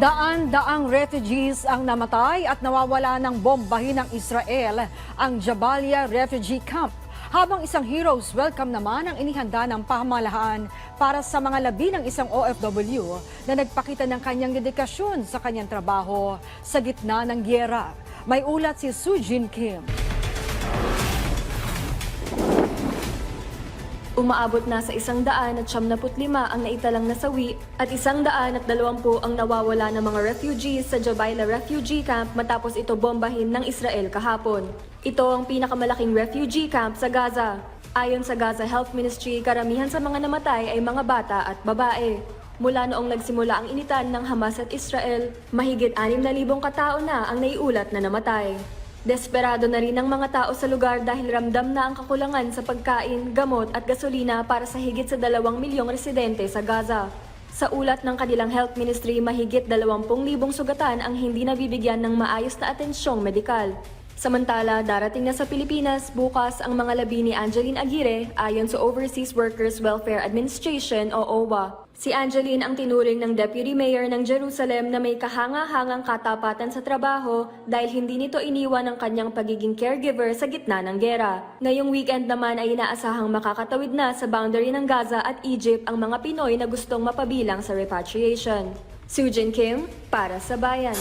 Daan-daang refugees ang namatay at nawawala ng bombahin ng Israel ang Jabalia Refugee Camp. Habang isang heroes welcome naman ang inihanda ng pamahalaan para sa mga labi ng isang OFW na nagpakita ng kanyang dedikasyon sa kanyang trabaho sa gitna ng gyera. May ulat si Sujin Kim. Umaabot na sa isang daan at siyam lima ang naitalang nasawi at isang daan at dalawampu ang nawawala ng mga refugees sa Jabaila Refugee Camp matapos ito bombahin ng Israel kahapon. Ito ang pinakamalaking refugee camp sa Gaza. Ayon sa Gaza Health Ministry, karamihan sa mga namatay ay mga bata at babae. Mula noong nagsimula ang initan ng Hamas at Israel, mahigit 6,000 katao na ang naiulat na namatay. Desperado na rin ang mga tao sa lugar dahil ramdam na ang kakulangan sa pagkain, gamot at gasolina para sa higit sa dalawang milyong residente sa Gaza. Sa ulat ng kanilang health ministry, mahigit 20,000 sugatan ang hindi nabibigyan ng maayos na atensyong medikal. Samantala, darating na sa Pilipinas bukas ang mga labi ni Angeline Aguirre ayon sa Overseas Workers Welfare Administration o OWA. Si Angeline ang tinuring ng Deputy Mayor ng Jerusalem na may kahanga-hangang katapatan sa trabaho dahil hindi nito iniwan ang kanyang pagiging caregiver sa gitna ng gera. Ngayong weekend naman ay inaasahang makakatawid na sa boundary ng Gaza at Egypt ang mga Pinoy na gustong mapabilang sa repatriation. Sujin Kim, para sa Bayan.